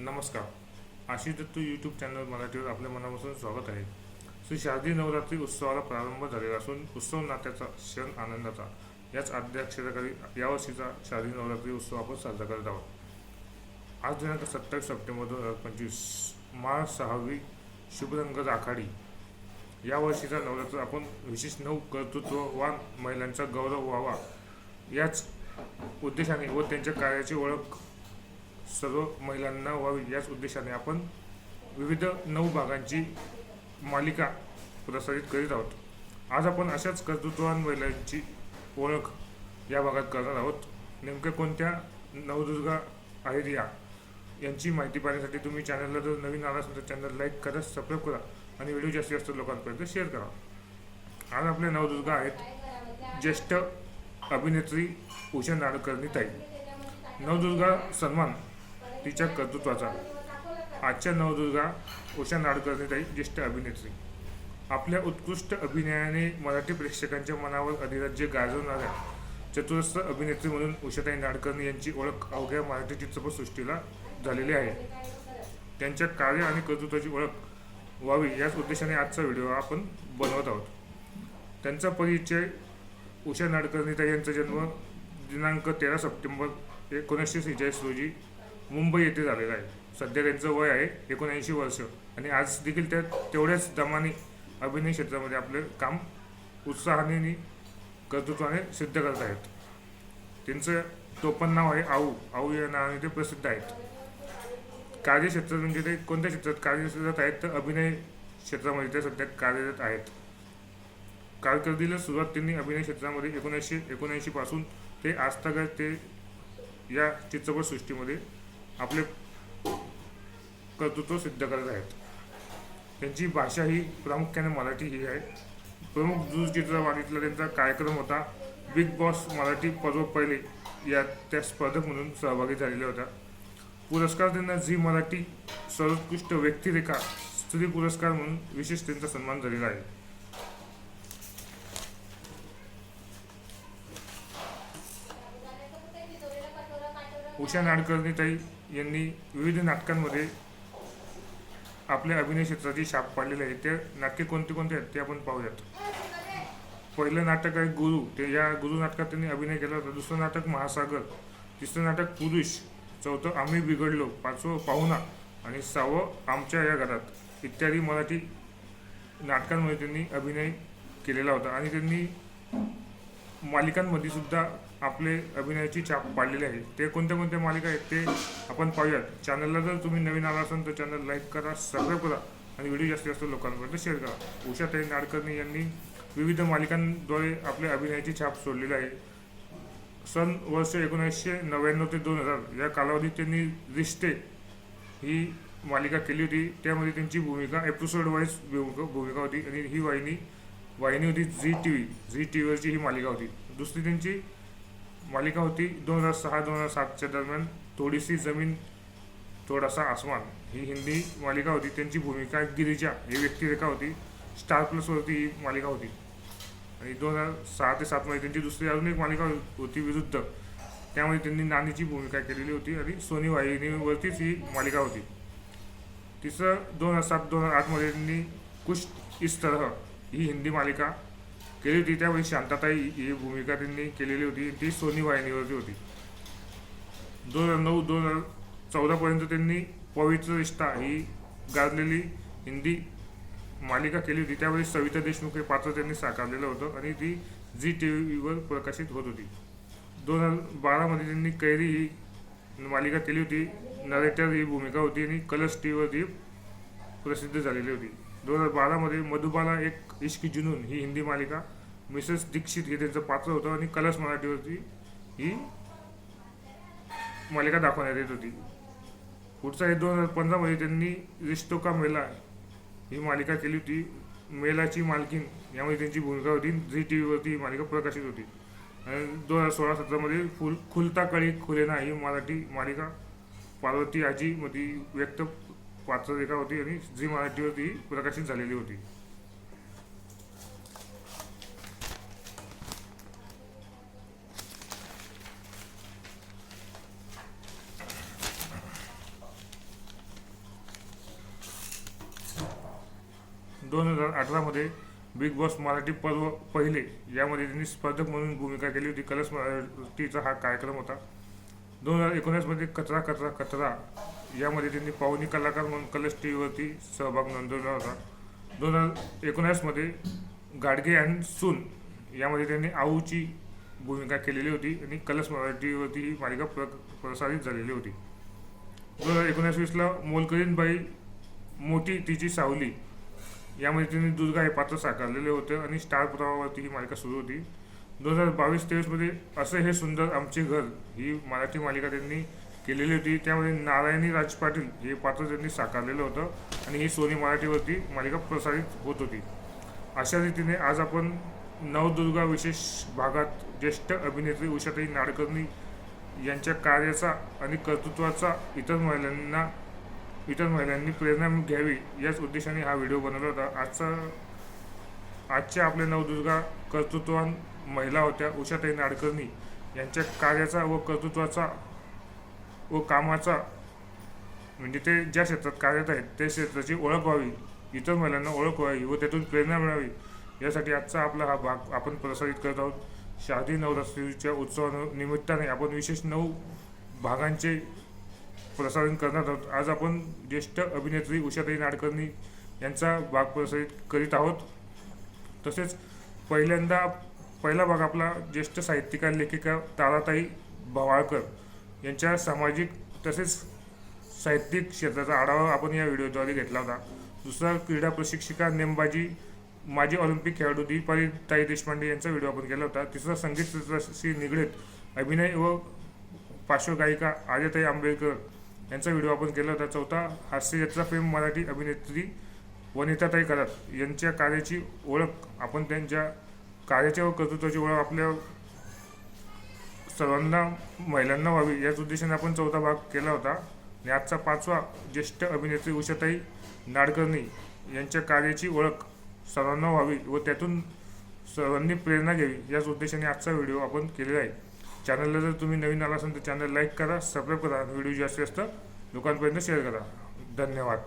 नमस्कार. Ashish Dattu YouTube channel मराठीवर आपल्या मनापासून स्वागत आहे. श्री शारदीय नवरात्री उत्सवाला प्रारंभ झालेला असून उत्सव नात्याचा क्षण आनंदाचा. याच अध्यक्षतेखाली यावर्षीचा शारदीय नवरात्री उत्सव आपण साजरा करत आहोत. आज दिनांक सत्तावीस सप्टेंबर दोन हजार पंचवीस माळ सहावी शुभरंग राखाडी यावर्षीचा नवरात्र आपण विशेष नऊ कर्तृत्ववान महिलांचा गौरव व्हावा याच उद्देशाने व त्यांच्या कार्याची ओळख सर्व महिलांना व्हावी याच उद्देशाने आपण विविध नऊ भागांची मालिका प्रसारित करीत आहोत. आज आपण अशाच कर्तृत्ववान महिलांची ओळख या भागात करणार आहोत. नेमक्या कोणत्या नवदुर्गा आहेत या यांची माहिती पाहण्यासाठी तुम्ही चॅनलला जर नवीन आला असेल तर चॅनल लाईक करा सबस्क्राईब करा आणि व्हिडिओ जास्तीत जास्त लोकांपर्यंत शेअर करा. आज आपल्या नवदुर्गा आहेत ज्येष्ठ अभिनेत्री उषा नाडकर्णी ताई नवदुर्गा सन्मान तिच्या कर्तृत्वाचा. आजच्या नवदुर्गा उषा नाडकर्णीताई ज्येष्ठ अभिनेत्री. आपल्या उत्कृष्ट अभिनयाने मराठी प्रेक्षकांच्या मनावर अधिराज्य गाजवणाऱ्या चतुरस्र अभिनेत्री म्हणून उषाताई नाडकर्णी यांची ओळख अवघ्या मराठी चित्रपटसृष्टीला झालेली आहे. त्यांच्या कार्य आणि कर्तृत्वाची ओळख व्हावी याच उद्देशाने आजचा व्हिडिओ आपण बनवत आहोत. त्यांचा परिचय उषा नाडकर्णीताई यांचा जन्म दिनांक तेरा सप्टेंबर एकोणीसशे सेहेचाळीस रोजी मुंबई येथे झालेला आहे. सध्या त्यांचं वय आहे एकोणऐंशी वर्ष. आणि आज देखील त्या तेवढ्याच दमाने अभिनय क्षेत्रामध्ये आपले काम उत्साहाने आणि कर्तृत्वाने सिद्ध करत आहेत. त्यांचं टोपण नाव आहे आऊ. आऊ या नावाने ते प्रसिद्ध आहेत. कार्यक्षेत्रात म्हणजे ते कोणत्या क्षेत्रात कार्यक्षेत्रात आहेत तर अभिनय क्षेत्रामध्ये ते सध्या कार्यरत आहेत. कारकिर्दीला सुरुवात त्यांनी अभिनय क्षेत्रामध्ये एकोणीसशे एकोणऐंशी पासून ते आजतागत ते या चित्रपटसृष्टीमध्ये आपले कर्तृत्व सिद्ध करत आहेत. त्यांची भाषा ही प्रामुख्याने मराठी ही आहे. प्रमुख दूरचित्रवाणीतला त्यांचा कार्यक्रम होता. बिग बॉस मराठी पर्व पहिले या त्या स्पर्धक म्हणून सहभागी झालेल्या होत्या. पुरस्कार त्यांना झी मराठी सर्वोत्कृष्ट व्यक्तिरेखा स्त्री पुरस्कार म्हणून विशेष त्यांचा सन्मान झालेला आहे. उषा नाडकर्णी ताई यांनी विविध नाटकांमध्ये आपल्या अभिनय क्षेत्राची छाप पाडलेली आहे. ते नाटके कोणते कोणते आहेत ते आपण पाहूयात. पहिलं नाटक आहे गुरु. ते या गुरु नाटकात त्यांनी अभिनय केला होता. दुसरं नाटक महासागर. तिसरं नाटक पुरुष. चौथं आम्ही बिघडलो. पाचवं पाहुणा. आणि सहावं आमच्या या घरात. इत्यादी मराठी नाटकांमध्ये त्यांनी अभिनय केलेला होता. आणि त्यांनी मालिकांमध्ये सुद्धा आपले अभिनयाची छाप पाडलेली आहे. ते कोणत्या कोणत्या मालिका आहेत ते आपण पाहूयात. चॅनलला जर तुम्ही नवीन आला असाल तर चॅनल लाईक करा सबस्क्राईब करा आणि व्हिडिओ जास्तीत जास्त लोकांपर्यंत शेअर करा. उषाताई नाडकर्णी यांनी विविध मालिकांद्वारे आपल्या अभिनयाची छाप सोडलेली आहे. सन वर्ष एकोणीसशे नव्याण्णव ते दोन हजार या कालावधीत त्यांनी रिश्ते ही मालिका केली होती. त्यामध्ये त्यांची भूमिका एपिसोड वाईज भूमिका होती आणि ही वाहिनी वाहिनी होती Zee T V. Zee T व्हीवरची ही मालिका होती. दुसरी त्यांची मालिका होती दोन हजार सहा दोन हजार सातच्या दरम्यान थोडीशी जमीन थोडासा आसमान. ही हिंदी मालिका होती. त्यांची भूमिका गिरिजा ही व्यक्तिरेखा होती. स्टार प्लसवरती ही मालिका होती. आणि दोन हजार सहा ते सातमध्ये त्यांची दुसरी अजून एक मालिका होती विरुद्ध. त्यामध्ये त्यांनी नानीची भूमिका केलेली होती आणि सोनी वाहिनीवरतीच ही मालिका होती. तिसरं दोन हजार सात दोन हजार आठमध्ये त्यांनी कुश इस तरह ही हिंदी मालिका केली होती. त्यावेळी शांताताई ही भूमिका त्यांनी केलेली होती. ती सोनी वाहिनीवरती होती. दोन हजार नऊ दोन हजार चौदापर्यंत त्यांनी पवित्र रिश्ता ही गाजलेली हिंदी मालिका केली होती. त्यावेळी सविता देशमुख हे पात्र त्यांनी साकारलेलं होतं आणि ती झी टी व्हीवर प्रकाशित होत होती. दोन हजार बारामध्ये त्यांनी कैरी ही मालिका केली होती. नरेटर ही भूमिका होती आणि कलर्स टी व्हीवरती प्रसिद्ध झालेली होती. दोन हजार बारामध्ये मधुबाला एक इश्क जुनून ही हिंदी मालिका मिसेस दीक्षित हे त्यांचं पात्र होतं आणि कलर्स मराठीवरती ही मालिका दाखवण्यात येत होती. पुढचा हे दोन हजार पंधरामध्ये त्यांनी रिश्तो का मेला ही मालिका केली होती. मेलाची मालकीन यामध्ये त्यांची भूमिका होती. झी टी व्हीवरती ही मालिका प्रकाशित होती. आणि दोन हजार सोळा सतरामध्ये फुल खुलता कळी खुलेना ही मराठी मालिका पार्वती आजीमध्ये व्यक्त पाच रेखा होती आणि झी होती प्रकाशित झालेली होती. दोन हजार अठरामध्ये बिग बॉस मराठी पर्व पहिले यामध्ये त्यांनी स्पर्धक म्हणून भूमिका केली होती. कलश मराठीचा हा कार्यक्रम होता. दोन हजार एकोणीसमध्ये कचरा कचरा कचरा. यामध्ये त्यांनी पाहुणी कलाकार म्हणून कलश टी व्हीवरती सहभाग नोंदवला होता. दोन हजार एकोणीसमध्ये गाडगे अँड सून यामध्ये त्यांनी आऊची भूमिका केलेली होती आणि कलर्स मराठीवरती ही मालिका प्र प्रसारित झालेली होती. दोन हजार एकोणीसवीसला मोलकरीनबाई बाई मोठी तिची सावली. यामध्ये त्यांनी दुर्गा हे पात्र साकारलेले होते आणि स्टार प्रवाहावरती ही मालिका सुरू होती. दोन हजार बावीस तेवीसमध्ये असं हे सुंदर आमचे घर ही मराठी मालिका त्यांनी केलेली होती. त्यामध्ये नारायणी राज पाटील हे पात्र त्यांनी साकारलेलं होतं आणि ही सोनी मराठीवरती मालिका प्रसारित होत होती. अशा रीतीने आज आपण नवदुर्गा विशेष भागात ज्येष्ठ अभिनेत्री उषाताई नाडकर्णी यांच्या कार्याचा आणि कर्तृत्वाचा इतर महिलांना इतर महिलांनी प्रेरणा घ्यावी याच उद्देशाने हा व्हिडिओ बनवला होता. आजचा आजच्या आपल्या नवदुर्गा कर्तृत्वान महिला होत्या उषाताई नाडकर्णी यांच्या कार्याचा व कर्तृत्वाचा व कामाचा म्हणजे ते ज्या क्षेत्रात कार्यरत आहेत त्या क्षेत्राची ओळख व्हावी इतर महिलांना ओळख व्हावी व त्यातून प्रेरणा मिळावी यासाठी आजचा आपला हा भाग आपण प्रसारित करत आहोत. शारदी नवरात्रीच्या उत्सवानिमित्ताने आपण विशेष नऊ भागांचे प्रसारण करणार आहोत. आज आपण ज्येष्ठ अभिनेत्री उषाताई नाडकर्णी यांचा भाग प्रसारित करीत आहोत. तसेच पहिल्यांदा पहिला भाग आपला ज्येष्ठ साहित्यिका लेखिका ताराताई भवाळकर यांच्या सामाजिक तसेच साहित्यिक क्षेत्राचा आढावा आपण या व्हिडिओद्वारे घेतला होता. दुसरा क्रीडा प्रशिक्षिका नेमबाजी माजी ऑलिम्पिक खेळाडू दीपाली ताई देशपांडे यांचा व्हिडिओ आपण केला होता. तिसरा संगीत क्षेत्राशी निगडीत अभिनय व पार्श्वगायिका आर्यताई आंबेडकर यांचा व्हिडिओ आपण केला होता. चौथा हास्यजत्रा फेम मराठी अभिनेत्री वनिताताई करात यांच्या कार्याची ओळख आपण त्यांच्या कार्याच्या व कर्तृत्वाची ओळख आपल्या सर्वांना महिलांना व्हावी याच उद्देशाने आपण चौथा भाग केला होता. आणि आजचा पाचवा ज्येष्ठ अभिनेत्री उषाताई नाडकर्णी यांच्या कार्याची ओळख सर्वांना व्हावी व त्यातून सर्वांनी प्रेरणा घ्यावी याच उद्देशाने आजचा व्हिडिओ आपण केलेला आहे. चॅनलला जर तुम्ही नवीन आला असाल तर चॅनल लाईक करा सबस्क्राईब करा व्हिडिओ जास्तीत जास्त लोकांपर्यंत शेअर करा. धन्यवाद.